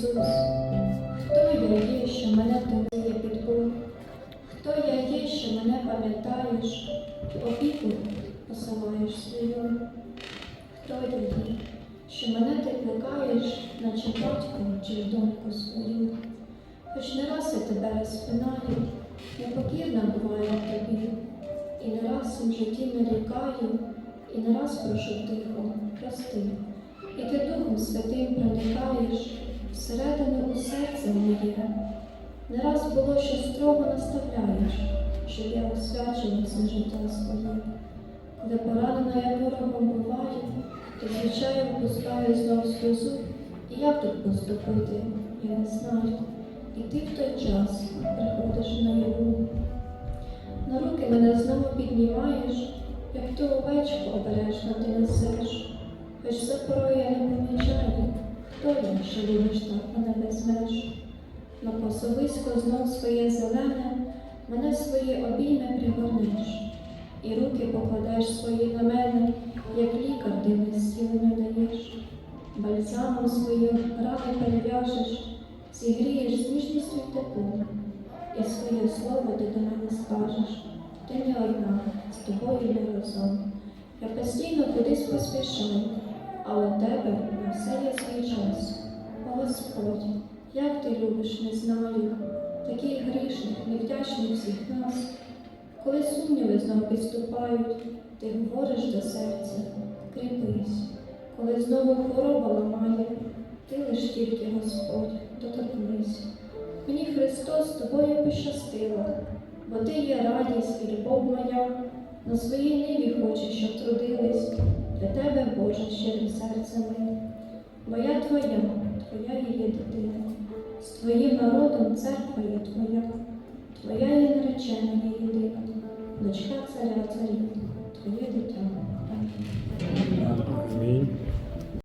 Ісус, хто я є, що мене під Бог? Хто я є, що мене пам'ятаєш, опіку посилаєш свою? Хто я є, що мене ти кликаєш, наче батько чи доньку свою? Хоч не раз я тебе розпинаю, непокірна буваю тобі, і не раз у житті нарікаю, і не раз прошу тихо, прости. І ти Духом Святим проникаєш всередину у серце моє. Не раз було, що строго наставляєш, щоб я освячила все життя своє. Коли поранена я ворогом буваю, то звичайно впускаю знов сльозу, і як тут поступити, я не знаю. І ти в той час приходиш наяву. На руки мене знову піднімаєш, як ту овечку обережно ти несеш. Хоч за порою я не помічаю, хто що любиш так мене меж. На посовисько знов своє зелене, мене свої обійми пригорнеш, і руки покладаєш свої на мене, як лікар ти зцілення даєш. Бальзамом свою рани перев'яжеш, зігрієш з ніжністю й теплом, і своє слово ти до мене скажеш. Ти не одна, з тобою не разом. Я постійно кудись поспішаю, як ти любиш, не знаю, такий грішник, невдячний всіх нас. Коли сумніви знов підступають, ти говориш до серця, кріпись. Коли знову хвороба ламає, ти лиш тільки Господь, доторкнись. Мені Христос тобою пощастило, бо ти є радість і любов моя. На своїй ниві хочу, щоб трудились для тебе, Боже, щирим серцем. Бо твоя, твоя є дитина, з твоїм народом церква є твоя, твоя є наречена є єдина, дочка царя царів.